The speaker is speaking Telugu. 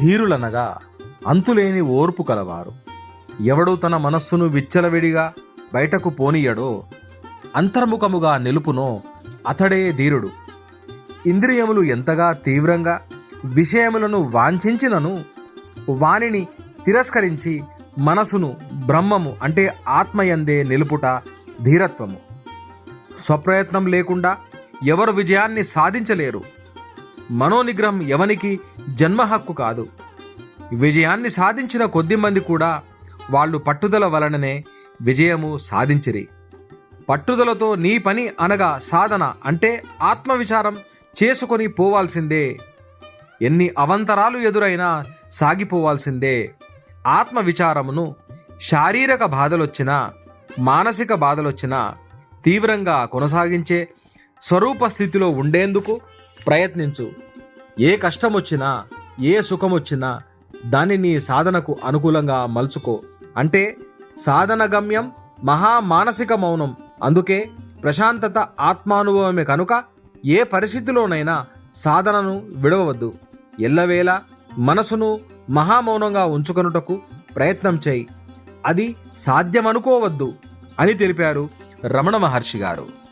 ధీరులనగా అంతులేని ఓర్పు కలవారు. ఎవడు తన మనస్సును విచ్చలవిడిగా బయటకు పోనీయడో అంతర్ముఖముగా నిలుపునో అతడే ధీరుడు. ఇంద్రియములు ఎంతగా తీవ్రంగా విషయములను వాంఛించినను వానిని తిరస్కరించి మనసును బ్రహ్మము అంటే ఆత్మయందే నిలుపుట ధీరత్వము. స్వప్రయత్నం లేకుండా ఎవరు విజయాన్ని సాధించలేరు. మనోనిగ్రహం ఎవనికి? జన్మ హక్కు కాదు. విజయాన్ని సాధించిన కొద్ది మంది కూడా వాళ్ళు పట్టుదల వలననే విజయము సాధించిరి. పట్టుదలతో నీ పని అనగా సాధన అంటే ఆత్మవిచారం చేసుకొని పోవాల్సిందే. ఎన్ని అవంతరాలు ఎదురైనా సాగిపోవాల్సిందే. ఆత్మవిచారమును శారీరక బాధలొచ్చినా మానసిక బాధలొచ్చినా తీవ్రంగా కొనసాగించే స్వరూప స్థితిలో ఉండేందుకు ప్రయత్నించు. ఏ కష్టం వచ్చినా ఏ సుఖం వచ్చినా దాన్ని నీ సాధనకు అనుకూలంగా మలుచుకో. అంటే సాధన గమ్యం మహా మానసిక మౌనం. అందుకే ప్రశాంతత ఆత్మానుభవమే కనుక ఏ పరిస్థితిలోనైనా సాధనను విడవవద్దు. ఎల్లవేళ మనసును మహామౌనంగా ఉంచుకొనుటకు ప్రయత్నం చేయి. అది సాధ్యమనుకోవద్దు అని తెలిపారు రమణ మహర్షి గారు.